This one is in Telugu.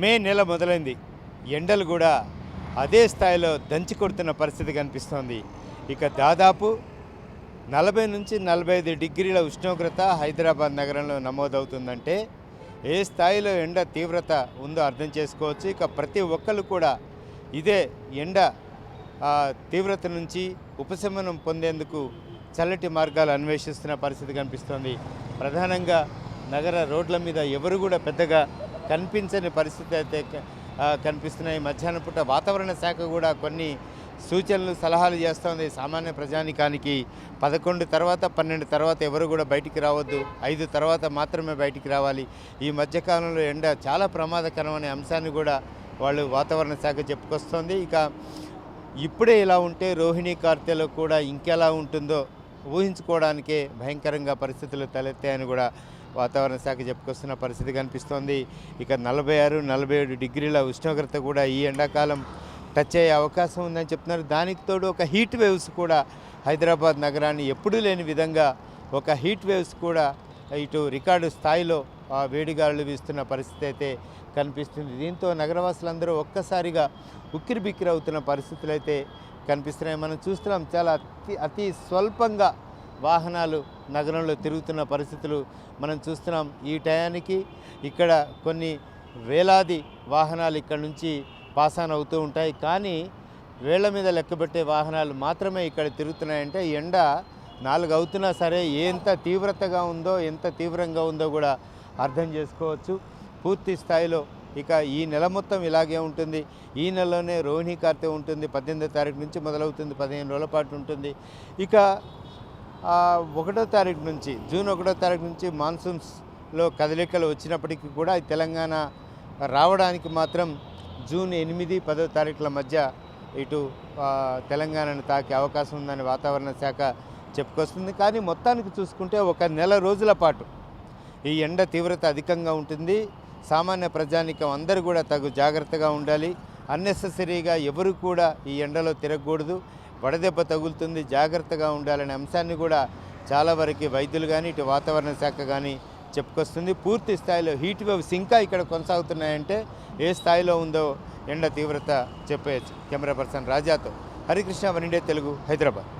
మే నెల మొదలైంది. ఎండలు కూడా అదే స్థాయిలో దంచి కొడుతున్న పరిస్థితి కనిపిస్తోంది. ఇక దాదాపు నలభై నుంచి నలభై ఐదు డిగ్రీల ఉష్ణోగ్రత హైదరాబాద్ నగరంలో నమోదవుతుందంటే ఏ స్థాయిలో ఎండ తీవ్రత ఉందో అర్థం చేసుకోవచ్చు. ఇక ప్రతి ఒక్కరు కూడా ఇదే ఎండ తీవ్రత నుంచి ఉపశమనం పొందేందుకు చల్లటి మార్గాలు అన్వేషిస్తున్న పరిస్థితి కనిపిస్తోంది. ప్రధానంగా నగర రోడ్ల మీద ఎవరు కూడా పెద్దగా కనిపించని పరిస్థితి అయితే కనిపిస్తున్నాయి. మధ్యాహ్నం పూట వాతావరణ శాఖ కూడా కొన్ని సూచనలు సలహాలు చేస్తోంది. సామాన్య ప్రజానికానికి పదకొండు తర్వాత పన్నెండు తర్వాత ఎవరు కూడా బయటికి రావద్దు. ఐదు తర్వాత మాత్రమే బయటికి రావాలి. ఈ మధ్యకాలంలో ఎండ చాలా ప్రమాదకరం అనే అంశాన్ని కూడా వాళ్ళు వాతావరణ శాఖ చెప్పుకొస్తోంది. ఇక ఇప్పుడే ఇలా ఉంటే రోహిణీ కార్తెలో కూడా ఇంకెలా ఉంటుందో ఊహించుకోవడానికే భయంకరంగా పరిస్థితులు తలెత్తాయని కూడా వాతావరణ శాఖ చెప్పుకొస్తున్న పరిస్థితి కనిపిస్తోంది. ఇక నలభై ఆరు నలభై ఏడు డిగ్రీల ఉష్ణోగ్రత కూడా ఈ ఎండాకాలం టచ్ అయ్యే అవకాశం ఉందని చెప్తున్నారు. దానికి తోడు ఒక హీట్ వేవ్స్ కూడా హైదరాబాద్ నగరాన్ని ఎప్పుడూ లేని విధంగా ఒక హీట్ వేవ్స్ కూడా ఇటు రికార్డు స్థాయిలో ఆ వేడిగాలులు వీస్తున్న పరిస్థితి అయితే కనిపిస్తుంది. దీంతో నగరవాసులందరూ ఒక్కసారిగా ఉక్కిరిబిక్కిరి అవుతున్న పరిస్థితులు అయితే కనిపిస్తున్నాయి. మనం చూస్తున్నాం చాలా అతి అతి స్వల్పంగా వాహనాలు నగరంలో తిరుగుతున్న పరిస్థితులు మనం చూస్తున్నాం. ఈ టయానికి ఇక్కడ కొన్ని వేలాది వాహనాలు ఇక్కడ నుంచి పాస్ ఆన్ అవుతూ ఉంటాయి. కానీ వేళ్ళ మీద లెక్కబెట్టే వాహనాలు మాత్రమే ఇక్కడ తిరుగుతున్నాయంటే ఎండ నాలుగు అవుతున్నా సరే ఎంత తీవ్రతగా ఉందో ఎంత తీవ్రంగా ఉందో కూడా అర్థం చేసుకోవచ్చు. పూర్తి స్థాయిలో ఇక ఈ నెల మొత్తం ఇలాగే ఉంటుంది. ఈ నెలలోనే రోహిణీ కార్తె ఉంటుంది. పద్దెనిమిదో తారీఖు నుంచి మొదలవుతుంది. పదిహేను రోజుల పాటు ఉంటుంది. ఇక ఒకటో తారీఖు నుంచి జూన్ ఒకటో తారీఖు నుంచి మాన్సూన్స్లో కదలికలు వచ్చినప్పటికీ కూడా తెలంగాణ రావడానికి మాత్రం జూన్ ఎనిమిది పదో తారీఖుల మధ్య ఇటు తెలంగాణను తాకే అవకాశం ఉందని వాతావరణ శాఖ చెప్పుకొస్తుంది. కానీ మొత్తానికి చూసుకుంటే ఒక నెల రోజుల పాటు ఈ ఎండ తీవ్రత అధికంగా ఉంటుంది. సామాన్య ప్రజానికం అందరూ కూడా తగు జాగ్రత్తగా ఉండాలి. అన్నెసెసరీగా ఎవరు కూడా ఈ ఎండలో తిరగకూడదు. వడదెబ్బ తగులుతుంది జాగ్రత్తగా ఉండాలనే అంశాన్ని కూడా చాలా వరకు వైద్యులు కానీ ఇటు వాతావరణ శాఖ కానీ చెప్పుకొస్తుంది. పూర్తి స్థాయిలో హీట్ వేవ్స్ ఇంకా ఇక్కడ కొనసాగుతున్నాయంటే ఏ స్థాయిలో ఉందో ఎండ తీవ్రత చెప్పేయచ్చు. కెమెరా పర్సన్ రాజాతో హరికృష్ణ వనిండే తెలుగు హైదరాబాద్.